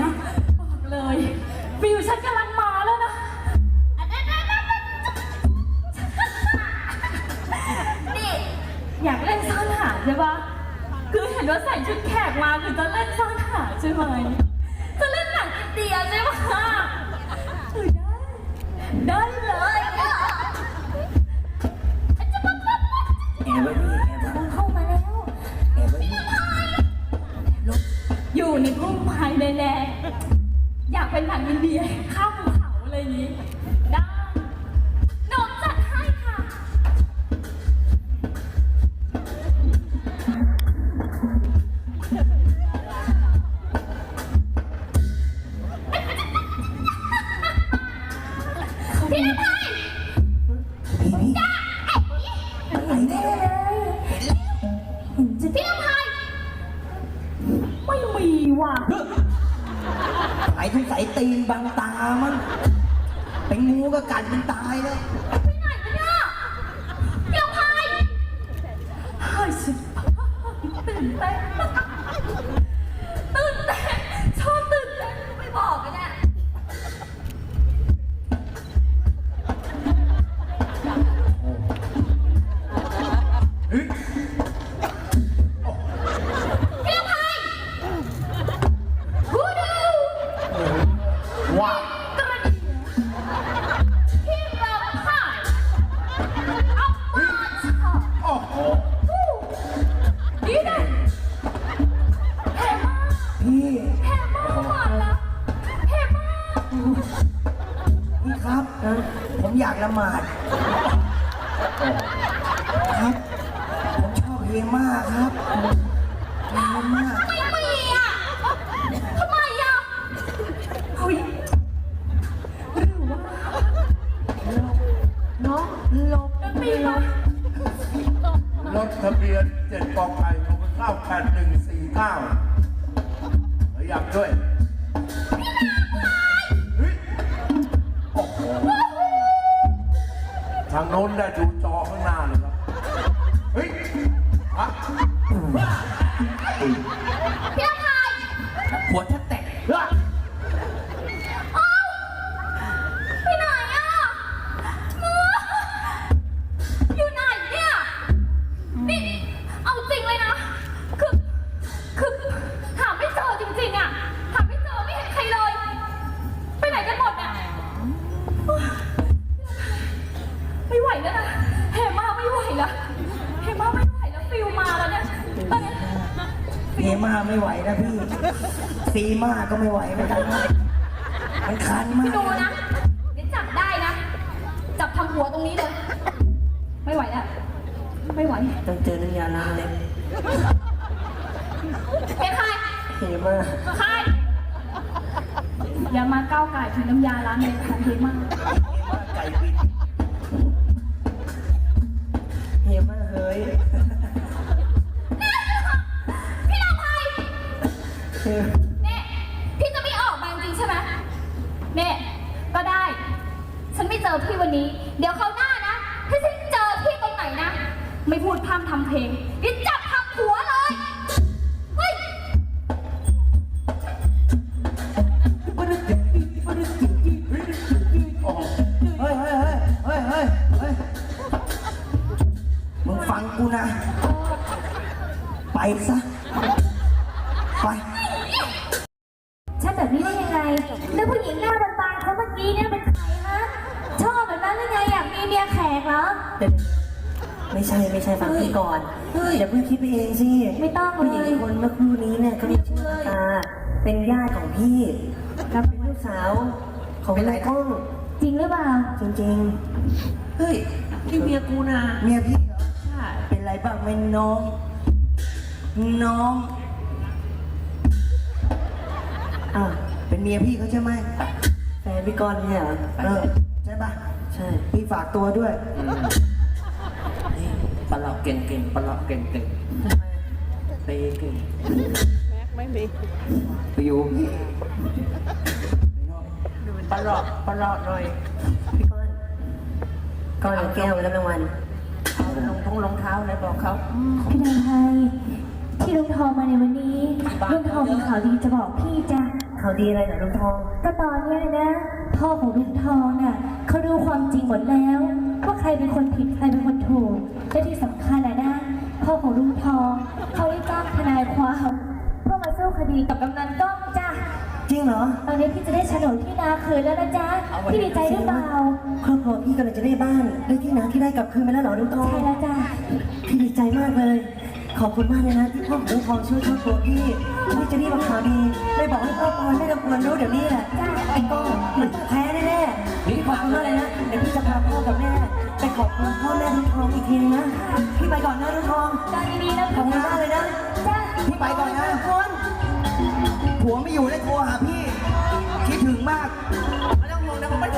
นะบอกเลยฟิวฉันกำลังมาแล้วนะ นี่อยากเล่นซ่อนหาใช่ปะคือเห็นว่าใส่ชุดแขกมาคือจะเล่นซ่อนหาใช่ไหมจะเล่นหนังอินเดียใช่ปะเออได้ได้ อยู่ในพุ่มไม้แดงๆอยากเป็นหนังอินเดียข้ามภูเขาอะไรอย่างนี้ได้ ว่ะไอ้ทุกสายตีนบางตามันเป็นงูก็กัดมันตายเลยากละหมาดครับ ผมชอบเฮม่าครับเฮม่าไม่มีอะทำไมอะเฮ้ยหรือว่าเนาะหลบมีไหมรถทะเบียน7กองไก่ของข้าว8149ขยับด้วย ทางโน้นได้ดูจอข้างหน้าเลยครับ เฮ้ยฮะพี่อภัยหัวแทบแต แล้วนะเฮมาไม่ไหวแล้วเฮมาไม่ไหวแล้วฟิวมาแล้วเนี่ยตอนเนี้ยเฮม่าไม่ไหวนะพี่ซีม่าก็ไม่ไหวเหมือนกันนะมันคันมาพี่กดูนะเดี๋ยวจับได้นะ จับทำหัวตรงนี้เลย ไม่ไหวแล้ว ไม่ไหวต้องเจอน้ำยาล้างเล็บเป็นใครเฮม่าใครอย่ามาก้าวไก่ถึงน้ำยาล้างเลยของเฮมากไก่บิน นี่พี่จะไม่ออกมาจริงใช่ไหมเนี่ก็ได้ ฉันไม่เจอพี่วันนี้ เดี๋ยวเขาวหน้านะ ถ้าฉันเจอพี่ตรงไหนนะ ไม่พูดพร่ำทำเพลงเดี๋ยวจับทำหัวเลย เฮ้ย เฮ้ยเฮ้ยเฮ้ยเฮ้ยเฮ้ยมึงฟังกูนะ ไปซะ ไป แล้วผู้หญิงหน้าบานๆเขาเมื่อกี้เนี่ยเป็นใครฮะ ชอบแบบนั้นยังไงอยากมีเมียแขกเหรอ ไม่ใช่ไม่ใช่ฟังพี่ก่อนอย่าเพิ่งคิดไปเองสิไม่ต้องผู้หญิงเลยอีกคนเมื่อครู่นี้เนี่ยก็มีชื่อตาเป็นญาติของพี่และเป็นลูกสาว ของเป็นไรนายนะก้องจริงหรือเปล่า จริงเฮ้ยๆนี่เมียกูนะเมียพี่เหรอใช่เป็นไรบ้างไหมน้อง น้อง อะ เป็นเมียพี่เขาใช่ไหมแฟนพี่กรณ์เนี่ยเหรอเออใช่ปะใช่พี่ฝากตัวด้วยปลอกเก่งเก่งปลอกเก่งเก่งเปย์เก่งไปอยู่พี่ปลอกปลอกหน่อยพี่ก้อนก้อนเอาแก้วไปแล้วรางวัลเอาลงท้องรองเท้าอะไรบอกเขา พี่นายไทยที่ลุงทองมาในวันนี้ลุงทองมีข่าวดีจะบอกพี่จ้ะ ข่าวดีอะไรเหรอลุงทอง ก็ตอนเนี้ยนะ พ่อของลุงทองน่ะเขารู้ความจริงหมดแล้วว่าใครเป็นคนผิดใครเป็นคนถูกและที่สำคัญอะนะ พ่อของลุงทองเขาได้จ้างทนายความเพื่อมาสู้คดีกับกำนันก้องจ้ะจริงเหรอ ตอนนี้พี่จะได้โฉนดที่นาคืนแล้วนะจ๊ะพี่ดีใจหรือเปล่าครอบครัวพี่กำลังจะได้บ้านได้ที่นาที่ได้กลับคืนมาแล้วเหรอลุงทองใช่แล้วจ้ะพี่ดีใจมากเลย ขอบคุณมากเลยนะที่พ่อของลุงทองช่วยครอบครัวพี่ พี่จะรีบมาข่าวดีไม่บอกให้พ่อพรไม่รบกวนรู้เดี๋ยวนี้แหละไอ้ก้องมันแพ้แน่ๆพี่ขอบคุณมากเลยนะเดี๋ยวพี่จะพาพ่อกับแม่ไปขอบคุณพ่อแม่ลุงทองอีกทีนึงนะพี่ไปก่อนนะลุงทองตอนดีๆนะขอบคุณมากเลยนะจ้ะพี่ไปก่อนนะคุณผัวไม่อยู่ได้โทรหาพี่คิดถึงมากไม่ต้องห่วงนะผมไม่โทร